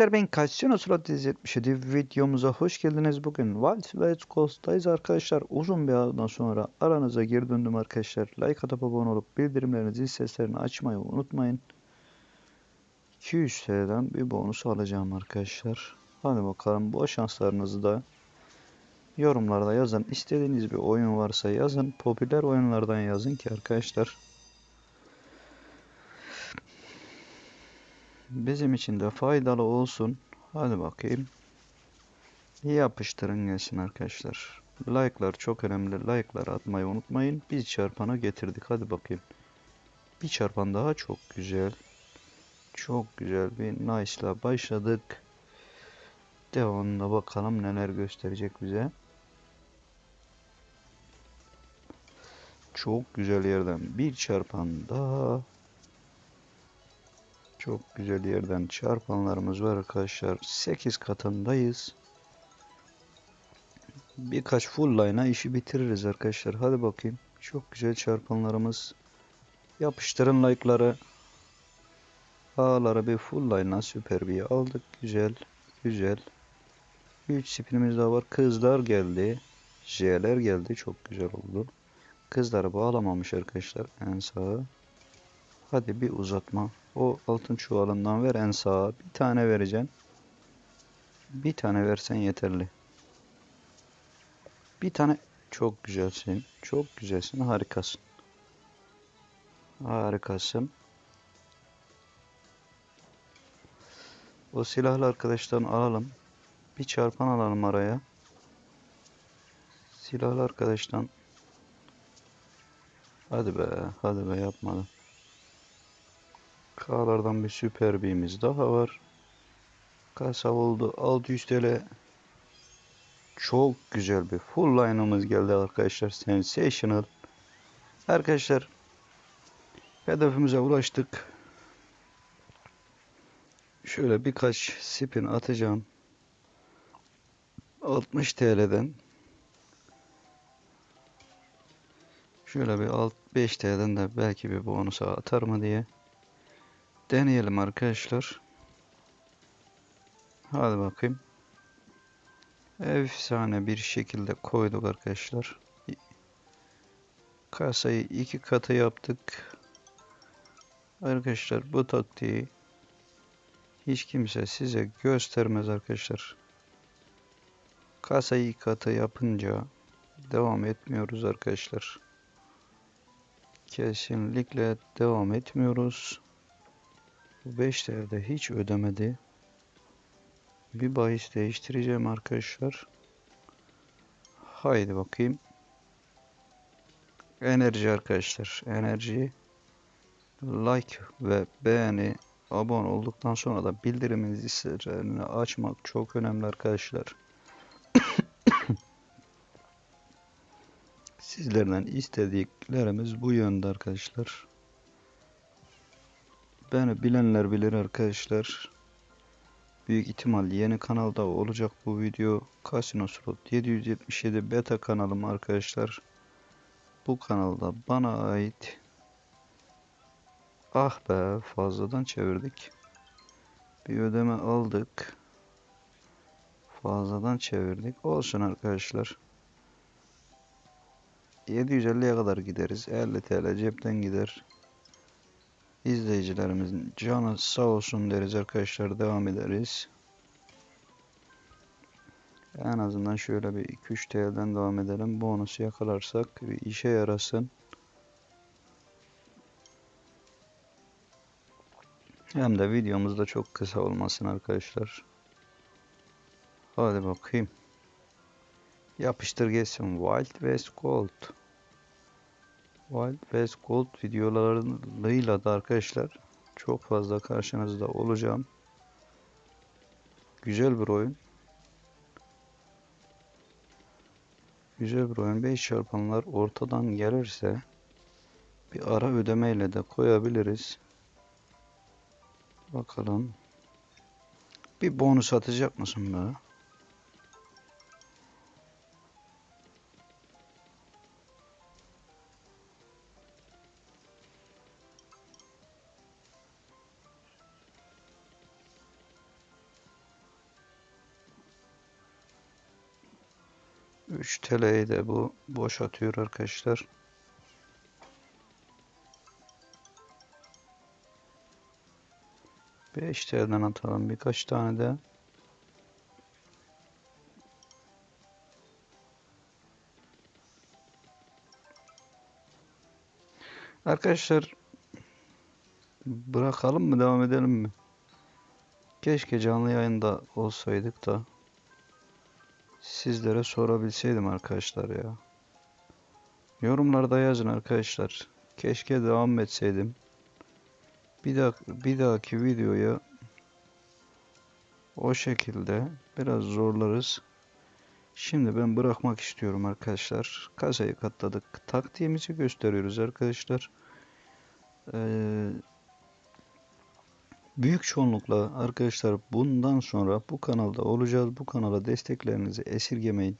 Arkadaşlar ben Casino Slot 177 videomuza hoş geldiniz. Bugün Wild West Coast'tayız arkadaşlar. Uzun bir aradan sonra aranıza geri döndüm arkadaşlar. Like atıp abone olup bildirimlerinizi seslerini açmayı unutmayın. 200 TL'den bir bonus alacağım arkadaşlar. Hadi bakalım bu şanslarınızı da yorumlarda yazın. İstediğiniz bir oyun varsa yazın. Popüler oyunlardan yazın ki arkadaşlar. Bizim için de faydalı olsun. Hadi bakayım. Yapıştırın gelsin arkadaşlar. Like'lar çok önemli. Like'lar atmayı unutmayın. Biz çarpanı getirdik. Hadi bakayım. Bir çarpan daha çok güzel. Çok güzel bir nice'la başladık. Devamında bakalım neler gösterecek bize. Çok güzel yerden bir çarpan daha. Çok güzel yerden çarpanlarımız var arkadaşlar. 8 katındayız. Birkaç full line'a işi bitiririz arkadaşlar. Hadi bakayım. Çok güzel çarpanlarımız. Yapıştırın like'ları. A'lara bir full line'a süper bir aldık. Güzel. Güzel. 3 spinimiz daha var. Kızlar geldi. J'ler geldi. Çok güzel oldu. Kızları bağlamamış arkadaşlar. En sağa. Hadi bir uzatma. O altın çuvalından ver en sağa. Bir tane vereceksin. Bir tane versen yeterli. Bir tane çok güzelsin. Çok güzelsin. Harikasın. Harikasın. O silahlı arkadaştan alalım. Bir çarpan alalım araya. Silahlı arkadaştan. Hadi be. Hadi be yapmadım. K'lardan bir süper birimiz daha var. Kasa oldu. 600 TL. Çok güzel bir full line'ımız geldi arkadaşlar. Sensational. Arkadaşlar hedefimize ulaştık. Şöyle birkaç spin atacağım. 60 TL'den şöyle bir 5 TL'den de belki bir bonusa atar mı diye deneyelim arkadaşlar. Hadi bakayım. Efsane bir şekilde koyduk arkadaşlar. Kasayı iki katı yaptık. Arkadaşlar bu taktiği hiç kimse size göstermez arkadaşlar. Kasayı iki katı yapınca devam etmiyoruz arkadaşlar. Kesinlikle devam etmiyoruz. Bu 5 TL'de hiç ödemedi. Bir bahis değiştireceğim arkadaşlar. Haydi bakayım. Enerji arkadaşlar. Enerji. Like ve beğeni abone olduktan sonra da bildiriminizi zillerini açmak çok önemli arkadaşlar. Sizlerden istediklerimiz bu yönde arkadaşlar. Beni bilenler bilir arkadaşlar. Büyük ihtimal yeni kanalda olacak bu video. Casino Slot 777 beta kanalım arkadaşlar. Bu kanalda bana ait. Ah be fazladan çevirdik. Bir ödeme aldık. Fazladan çevirdik. Olsun arkadaşlar. 750'ye kadar gideriz. 50 TL cepten gider. İzleyicilerimizin canı sağ olsun deriz arkadaşlar. Devam ederiz. En azından şöyle bir 2-3 TL'den devam edelim. Bonusu yakalarsak bir işe yarasın. Hem de videomuz da çok kısa olmasın arkadaşlar. Hadi bakayım. Yapıştır geçsin. Wild West Gold. Wild West Gold videolarıyla da arkadaşlar çok fazla karşınızda olacağım. Güzel bir oyun. Güzel bir oyun. 5 çarpanlar ortadan gelirse bir ara ödemeyle de koyabiliriz. Bakalım. Bir bonus atacak mısın be? 3 TL'yi de bu boş atıyor arkadaşlar. Beş TL'den atalım birkaç tane de. Arkadaşlar bırakalım mı devam edelim mi? Keşke canlı yayında olsaydık da sizlere sorabilseydim arkadaşlar ya. Yorumlarda yazın arkadaşlar. Keşke devam etseydim. Bir daha bir dahaki videoya o şekilde biraz zorlarız. Şimdi ben bırakmak istiyorum arkadaşlar. Kasayı katladık. Taktiğimizi gösteriyoruz arkadaşlar. Ee, büyük çoğunlukla arkadaşlar bundan sonra bu kanalda olacağız. Bu kanala desteklerinizi esirgemeyin.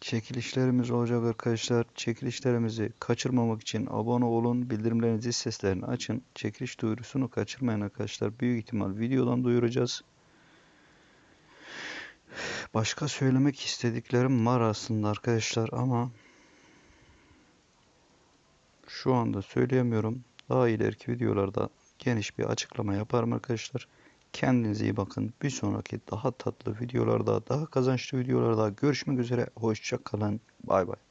Çekilişlerimiz olacak arkadaşlar. Çekilişlerimizi kaçırmamak için abone olun. Bildirimlerinizi seslerini açın. Çekiliş duyurusunu kaçırmayın arkadaşlar. Büyük ihtimal videodan duyuracağız. Başka söylemek istediklerim var aslında arkadaşlar ama şu anda söyleyemiyorum. Daha ileriki videolarda geniş bir açıklama yaparım arkadaşlar. Kendinize iyi bakın. Bir sonraki daha tatlı videolarda, daha kazançlı videolarda görüşmek üzere. Hoşça kalın. Bay bay.